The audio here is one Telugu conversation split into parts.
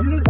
I'm gonna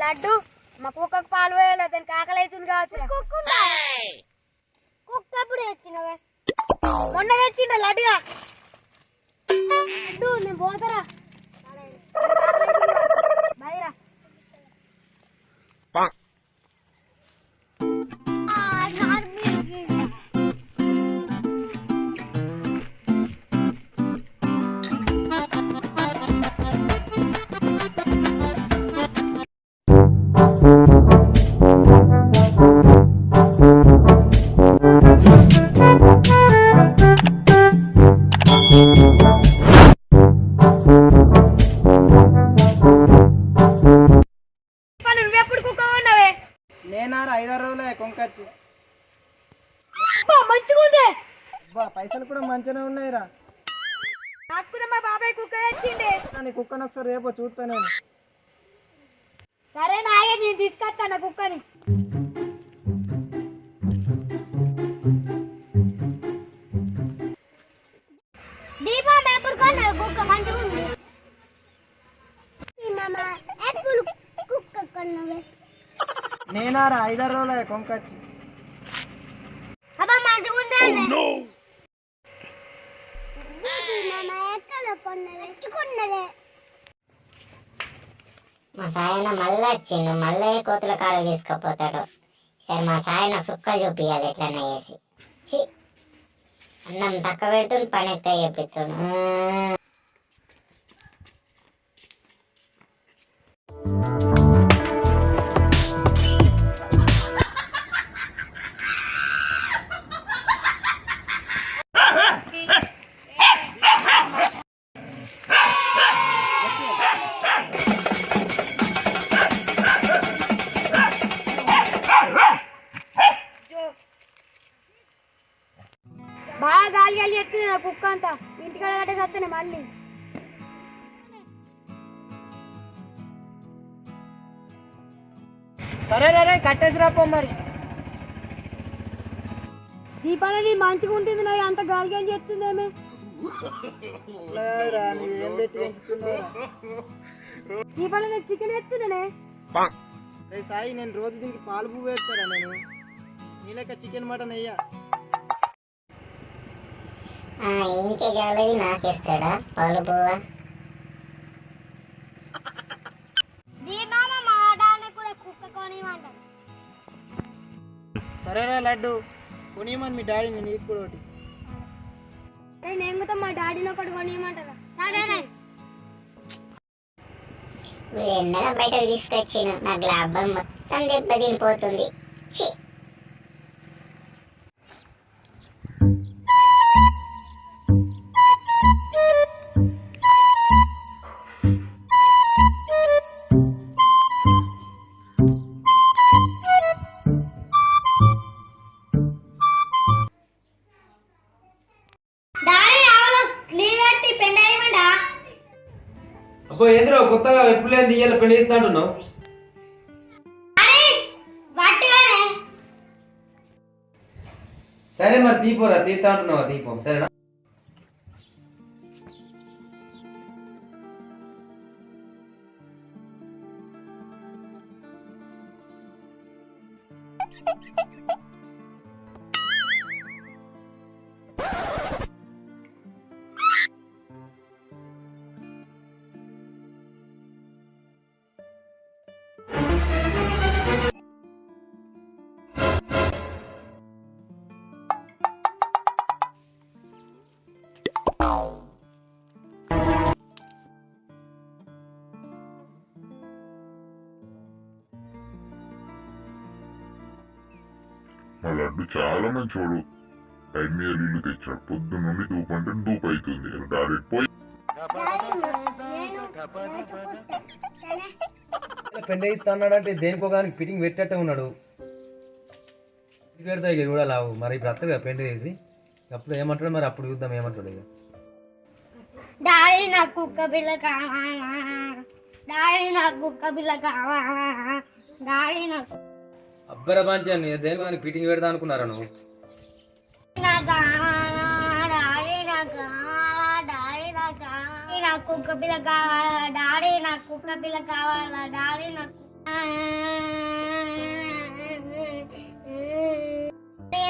లడ్డు మా కుక్కకు పాలు పోయాలి దానికి ఆకలి అవుతుంది కావచ్చు కుక్క ఎప్పుడు ఎత్తినవే? మొన్న తెచ్చిండ లడ్డుగా. నేను పోతారా? మంచిగా ఉంది అబ్బా పైసలు కూడా మంచిగానే ఉన్నాయిరా. నాకు కూడా మా బాబాయ్ కుక్క తెచ్చిండే. కానీ కుక్కను ఒకసారి రేపు చూస్తా నేను. సరే నాగే నేను తీసుకొస్తాను కుక్కని. దీపం ఎప్పుడు కొన్నావు కుక్క మంచిగా ఉంది మామ ఎప్పుడు కుక్క కొన్నావే నేనారా ఐదారు రోజులే కొంకొచ్చి. మంచిగా మా సాయన మళ్ళీ వచ్చిండు మళ్ళీ కోతుల కాలు తీసుకుపోతాడు. సరే మా సాయన సుక్క చూపియాలి ఎట్లన్నా చేసి. చి అన్నం తక్కువ పెడుతుంది పని ఎక్కువ చెప్పిస్తాడు గాలి గాలి ఎత్తుంది నా కుక్క అంతా. ఇంటికాడ కట్టేసి వస్తానే మళ్ళీ. సరే రే కట్టేసి రాపో మరి. దీపాలని మంచిగా ఉంటుంది నా అంత గాలి గాలి పెంచుతున్నావురా? దీపాలని చికెన్ ఎత్తున్నానే రే సాయి నేను రోజు దీనికి పాలు పువ్వు వేస్తారా నేను? నీ లెక్క చికెన్ మటన్ అయ్యా ఇంకే కాలేదు నాకిస్తాడా పాలు కొనివ్వంటారు సరేరా లడ్డు కొనియమని మీ డాడీని నీకు కూడా ఒకటి. నేను కూడా మా డాడీని ఒకటి కొనియమంటారా సరేనే మీరు ఎండలో బయటకు తీసుకొచ్చిన నాకు లాభం మొత్తం దెబ్బతినిపోతుంది. చి ఏంది ఇయ్యాల పెళ్ళి చేస్తున్నట్టున్నావు సరే మరి తీపోరా తీస్తా అంటున్నావా దీపం సరేనా? లడ్డు చాలా మంచోడు టైం మీద నీళ్ళు తెచ్చాడు పొద్దున్న నుండి దూపు అంటే దూపు అవుతుంది. డైరెక్ట్ పోయి పెళ్ళి అన్నాడంటే దేనికోగానికి ఫిట్టింగ్ పెట్టేట్టే ఉన్నాడు. ఇది పెడతా ఇక కూడా లావు మరి ఇప్పుడు కదా పెళ్ళి చేసి. అప్పుడు ఏమంటాడు మరి? అప్పుడు చూద్దాం ఏమంటాడు ఇక. డాడీ నాకు కుక్క పిల్ల కావాలా? డాడీ నాకు కుక్క పిల్ల కావాలా? డాడీ నాకు అబ్బర పంచాన్ని మనకి ఫిట్టింగ్ పెడదా అనుకున్నారా నువ్వు నాకు కావాలా డాడీ నా కావాలా డాడీ నాకు కుక్క పిల్ల కావాలా డాడీ నాకు కుక్క పిల్ల కావాలా డాడీ నాకు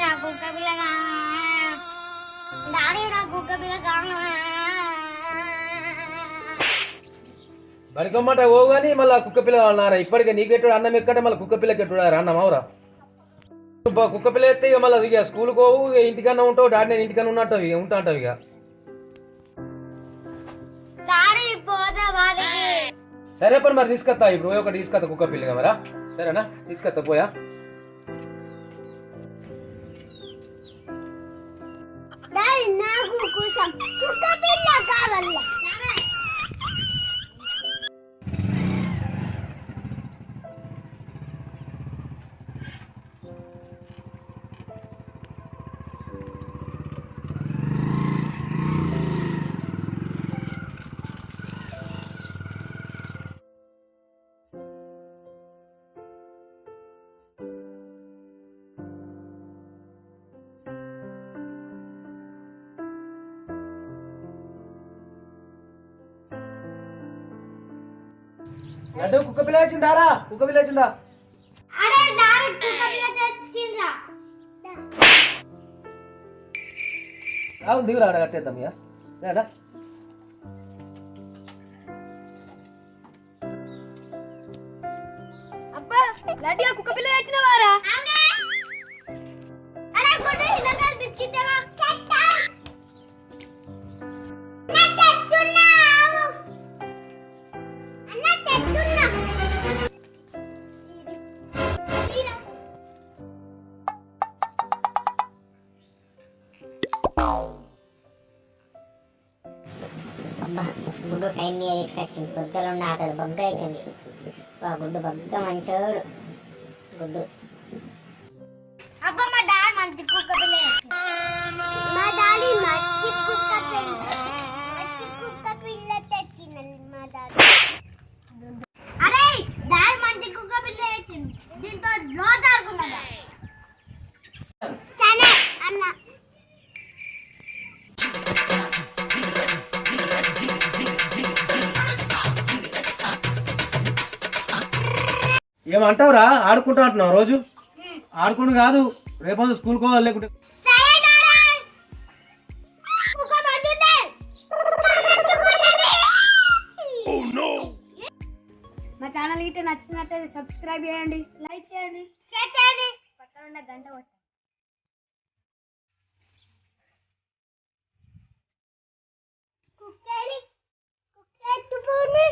నాకు కుక్క పిల్ల కావాలా డాడీ నాకు కుక్క పిల్ల కావాలా బడికమ్మాట ఓ కానీ మళ్ళీ కుక్క పిల్ల అన్నారా? ఇప్పటికే నీకు ఎట్టుడు అన్నం ఎక్కడ మళ్ళీ కుక్క పిల్లకి ఎట్టుడు అన్నం అవురా కుక్క పిల్ల ఎత్తే ఇక మళ్ళీ ఇక స్కూల్కి పోవు ఇక ఇంటికన్నా ఉంటావు డాడీ నేను ఇంటికన్నా ఉన్నట్టు ఇక ఉంటా అంటావు ఇక. సరే పని మరి తీసుకొస్తా ఇప్పుడు పోయి ఒకటి తీసుకొస్తా కుక్క పిల్లగా మరా. సరేనా? తీసుకొస్తా పోయా. నాకు కుక్క పిల్ల కావాలి? అంటే కుక్క పిల్ల వచ్చిందారా కుక్క పిల్ల వచ్చిందా అరే డాడీ కుక్క పిల్ల తెచ్చిండ్రా అవును దిగురా ఆడ కట్టేద్దాం ఇక. అబ్బా కుక్క పిల్ల తెచ్చినవారా? అరే బిస్కెట్ టైం మీద తీసుకొచ్చింది పొద్దులు ఉన్న ఆకలి బొగ్గ అవుతుంది బా గుడ్డు బొగ్గ మంచోడు. గుడ్డు. అంటావురా? ఆడుకుంటా అంటున్నావు రోజు? ఆడుకుంటు కాదు రేపు స్కూల్కి పోవాలి లేకుంటే. మా ఛానల్ ఇటు నచ్చినట్టయితే సబ్స్క్రైబ్ చేయండి లైక్ చేయండి షేర్ చేయండి. పక్కన ఉన్న గంట కొట్టండి. కుక్కేలి కుక్కెత్తుపోని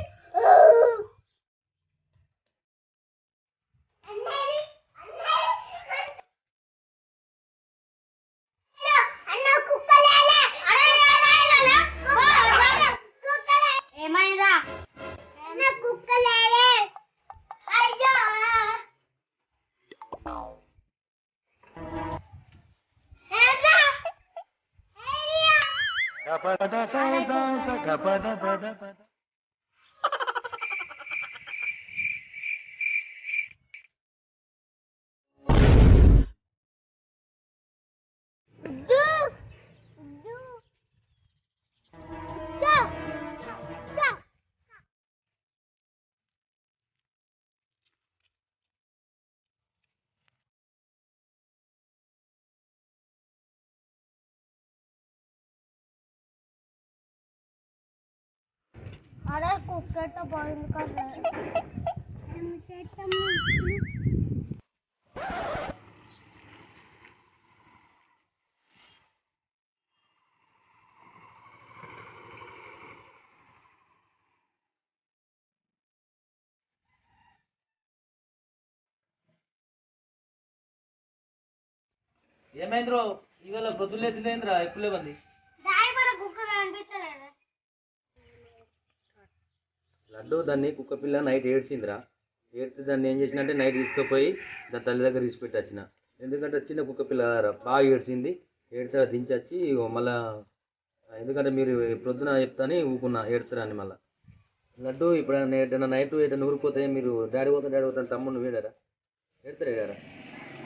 Gapada, అరే కుక్కతో పోయింది కదా. ఏం చేస్తాము ఏమైందిరో ఇవాళ పొద్దున్న ఎప్పుడు లేవంది డాడీ కూడా కుక్క కనిపించలేదు లడ్డు దాన్ని కుక్క పిల్ల నైట్ ఏడ్చిందిరా. ఏడితే దాన్ని ఏం చేసిన అంటే నైట్ తీసుకుపోయి దాని తల్లి దగ్గర తీసుకుపెట్టి వచ్చిన. ఎందుకంటే చిన్న కుక్క పిల్ల బాగా ఏడ్చింది. ఏడితే దించొచ్చి వచ్చి మళ్ళా ఎందుకంటే మీరు ప్రొద్దున చెప్తాని ఊకున్నా ఏడుతారని మళ్ళీ. లడ్డు ఇప్పుడు ఏదైనా నైట్ ఏదైనా ఊరిపోతే మీరు డాడీ పోతాను డాడీ పోతాను తమ్ముడిని వేడారా? ఏడతారా ఏడారా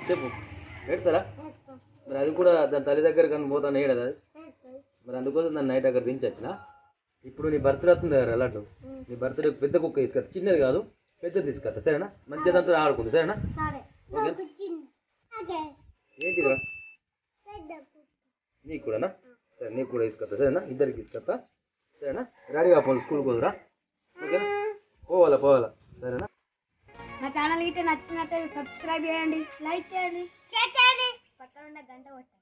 చెప్పు. ఏడతారా మరి అది కూడా దాని తల్లి దగ్గర కానీ పోతాను ఏడదా మరి అందుకోసం దాన్ని నైట్ అక్కడ దించొచ్చినా. ఇప్పుడు నీ బర్త్డే వస్తుంది కదా లడ్డు నీ బర్త్డే పెద్ద కుక్క తీసుకొస్తా. చిన్నది కాదు పెద్దది తీసుకొస్తా. సరేనా? మంచిగా దాంతో ఆడుకుంది. సరేనా? పెద్ద నీకు కూడానా? సరే నీకు కూడా తీసుకొస్తా. సరేనా? ఇద్దరికి తీసుకొస్తా. సరేనా? రెడీగా పోవాలి స్కూల్కి పోదురా. ఓకేనా పోవాలా పోవాలా. సరేనా? నా ఛానల్ గిట్ట నచ్చినట్టు సబ్స్క్రైబ్ చేయండి లైక్ చేయండి. షేర్ చేయండి. పక్కన ఉన్న గంట కొట్టండి.